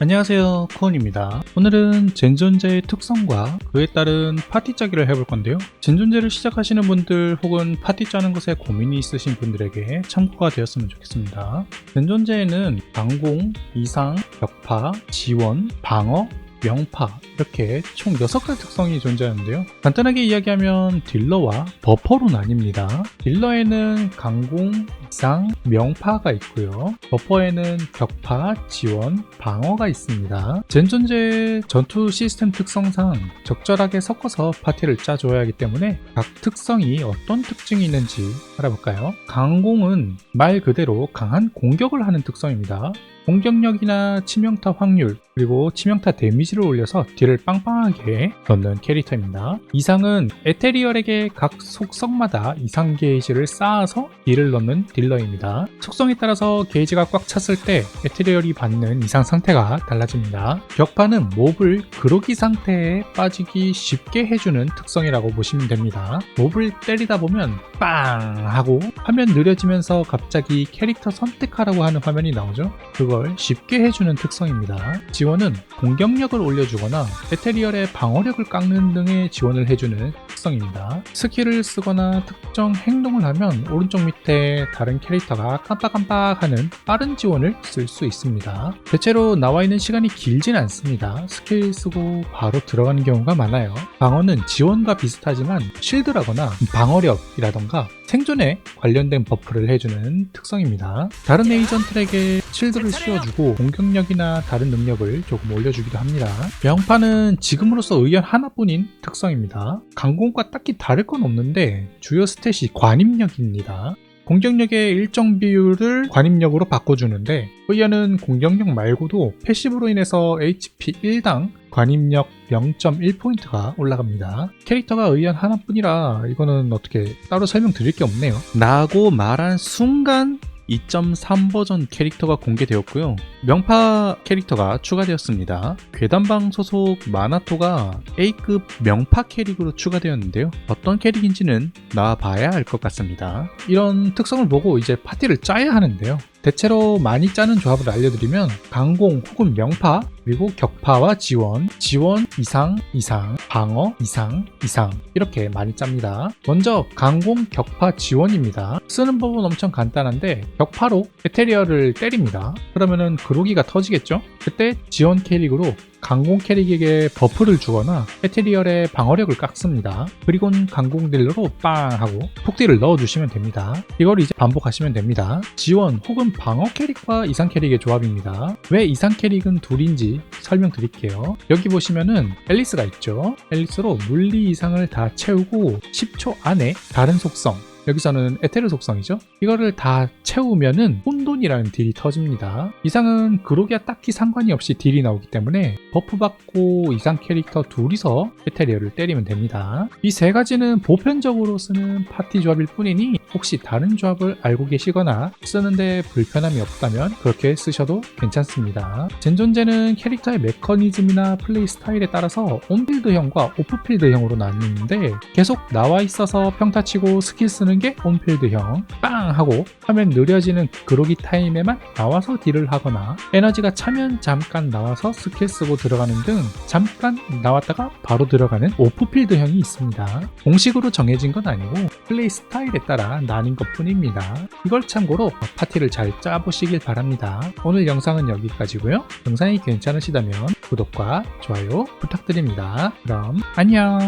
안녕하세요 쿠온입니다. 오늘은 젠존제의 특성과 그에 따른 파티 짜기를 해볼 건데요. 젠존제를 시작하시는 분들 혹은 파티 짜는 것에 고민이 있으신 분들에게 참고가 되었으면 좋겠습니다. 젠존제에는 방공, 이상, 격파, 지원, 방어, 명파 이렇게 총 6가지 특성이 존재하는데요. 간단하게 이야기하면 딜러와 버퍼로 나뉩니다. 딜러에는 강공, 이상, 명파가 있고요 버퍼에는 격파, 지원, 방어가 있습니다 젠존제 전투 시스템 특성상 적절하게 섞어서 파티를 짜줘야 하기 때문에 각 특성이 어떤 특징이 있는지 알아볼까요? 강공은 말 그대로 강한 공격을 하는 특성입니다 공격력이나 치명타 확률 그리고 치명타 데미지를 올려서 딜을 빵빵하게 넣는 캐릭터입니다. 이상은 에테리얼에게 각 속성마다 이상 게이지를 쌓아서 딜을 넣는 딜 러입니다. 속성에 따라서 게이지가 꽉 찼을 때 에테리얼이 받는 이상 상태가 달라집니다. 격파는 몹을 그로기 상태에 빠지기 쉽게 해주는 특성이라고 보시면 됩니다. 몹을 때리다 보면 빵 하고 화면 느려지면서 갑자기 캐릭터 선택하라고 하는 화면이 나오죠. 그걸 쉽게 해주는 특성입니다. 지원은 공격력을 올려주거나 에테리얼의 방어력을 깎는 등의 지원을 해주는 특성입니다. 스킬을 쓰거나 특정 행동을 하면 오른쪽 밑에 다른 캐릭터가 깜빡깜빡하는 빠른 지원을 쓸 수 있습니다. 대체로 나와 있는 시간이 길진 않습니다. 스킬 쓰고 바로 들어가는 경우가 많아요. 방어는 지원과 비슷하지만 쉴드라거나 방어력이라던가 생존에 관련된 버프를 해주는 특성입니다. 다른 에이전트에게 실드를 씌워주고 공격력이나 다른 능력을 조금 올려주기도 합니다. 명파는 지금으로서 의견 하나뿐인 특성입니다. 강공과 딱히 다를 건 없는데 주요 스탯이 관입력입니다. 공격력의 일정 비율을 관입력으로 바꿔주는데 의연은 공격력 말고도 패시브로 인해서 HP 1당 관입력 0.1포인트가 올라갑니다. 캐릭터가 의연 하나뿐이라 이거는 어떻게 따로 설명드릴 게 없네요. 나고 말한 순간 2.3 버전 캐릭터가 공개되었고요. 명파 캐릭터가 추가되었습니다. 괴담방 소속 마나토가 A급 명파 캐릭으로 추가되었는데요. 어떤 캐릭인지는 나와봐야 알 것 같습니다. 이런 특성을 보고 이제 파티를 짜야 하는데요. 대체로 많이 짜는 조합을 알려드리면 강공 혹은 명파 그리고 격파와 지원, 지원 이상, 이상, 방어 이상, 이상 이렇게 많이 짭니다. 먼저 강공, 격파, 지원입니다. 쓰는 법은 엄청 간단한데 격파로 에테리얼을 때립니다. 그러면은 그로기가 터지겠죠? 그때 지원 캐릭으로 강공 캐릭에게 버프를 주거나 에테리얼의 방어력을 깎습니다. 그리고는 강공 딜러로 빵 하고 폭딜을 넣어주시면 됩니다. 이걸 이제 반복하시면 됩니다. 지원 혹은 방어 캐릭과 이상 캐릭의 조합입니다. 왜 이상 캐릭은 둘인지 설명드릴게요. 여기 보시면은 앨리스가 있죠. 앨리스로 물리 이상을 다 채우고 10초 안에 다른 속성 여기서는 에테르 속성이죠. 이거를 다 채우면은 혼돈이라는 딜이 터집니다. 이상은 그로기와 딱히 상관이 없이 딜이 나오기 때문에 버프 받고 이상 캐릭터 둘이서 에테리어를 때리면 됩니다. 이 세 가지는 보편적으로 쓰는 파티 조합일 뿐이니 혹시 다른 조합을 알고 계시거나 쓰는데 불편함이 없다면 그렇게 쓰셔도 괜찮습니다. 젠존제는 캐릭터의 메커니즘이나 플레이 스타일에 따라서 온필드형과 오프필드형으로 나뉘는데 계속 나와 있어서 평타치고 스킬 쓰는 게 온필드형 빵 하고 화면 느려지는 그로기 타임에만 나와서 딜을 하거나 에너지가 차면 잠깐 나와서 스킬 쓰고 들어가는 등 잠깐 나왔다가 바로 들어가는 오프필드형이 있습니다. 공식으로 정해진 건 아니고 플레이 스타일에 따라 나뉜 것 뿐입니다. 이걸 참고로 파티를 잘 짜보시길 바랍니다. 오늘 영상은 여기까지고요. 영상이 괜찮으시다면 구독과 좋아요 부탁드립니다. 그럼 안녕